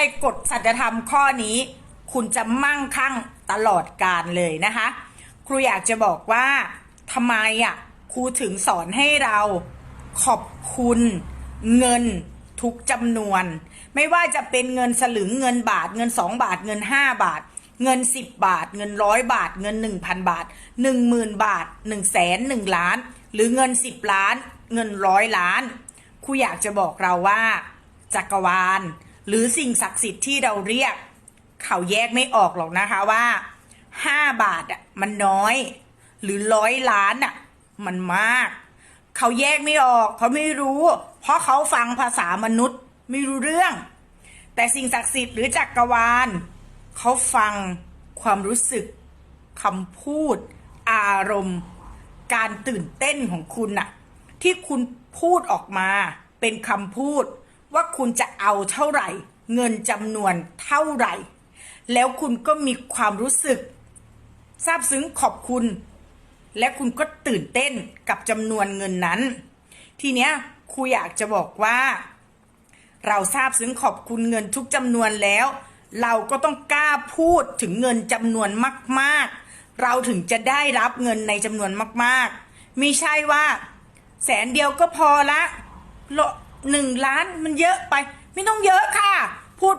ใจกฎสัจธรรมข้อนี้ คุณจะมั่งคั่งตลอดกาลเลยนะคะ ครูอยากจะบอกว่าทำไมอะครูถึงสอนให้เราขอบคุณเงินทุกจำนวน ไม่ว่าจะเป็นเงินสลึงเงินบาท เงิน 2 บาทเงิน 5 บาท เงิน 10 บาท เงินร้อยบาท เงิน 1,000 บาท 10,000 บาท1 0 0 0 0แสนหนึ่งล้าน หรือเงิน 10 ล้าน เงินร้อยล้านครูอยากจะบอกเราว่า จักรวาล หรือสิ่งศักดิ์สิทธิ์ที่เราเรียก เขาแยกไม่ออกหรอกนะคะว่า5บาทอะมันน้อย หรือร้อยล้านอะมันมาก เขาแยกไม่ออก เขาไม่รู้ เพราะเขาฟังภาษามนุษย์ไม่รู้เรื่อง แต่สิ่งศักดิ์สิทธิ์หรือจักรวาลเขาฟังความรู้สึกคำพูด อารมณ์ การตื่นเต้นของคุณน่ะ ที่คุณพูดออกมาเป็นคำพูด ว่าคุณจะเอาเท่าไหร่ เงินจำนวนเท่าไหร่ แล้วคุณก็มีความรู้สึกซาบซึ้งขอบคุณ และคุณก็ตื่นเต้นกับจำนวนเงินนั้น ทีเนี้ยครูอยากจะบอกว่า เราทราบซึ้งขอบคุณเงินทุกจำนวนแล้ว เราก็ต้องกล้าพูดถึงเงินจำนวนมาก ๆ เราถึงจะได้รับเงินในจำนวนมาก ๆ ไม่ใช่ว่า แสนเดียวก็พอละ หนึ่งล้านมันเยอะไป ไม่ต้องเยอะค่ะ พูด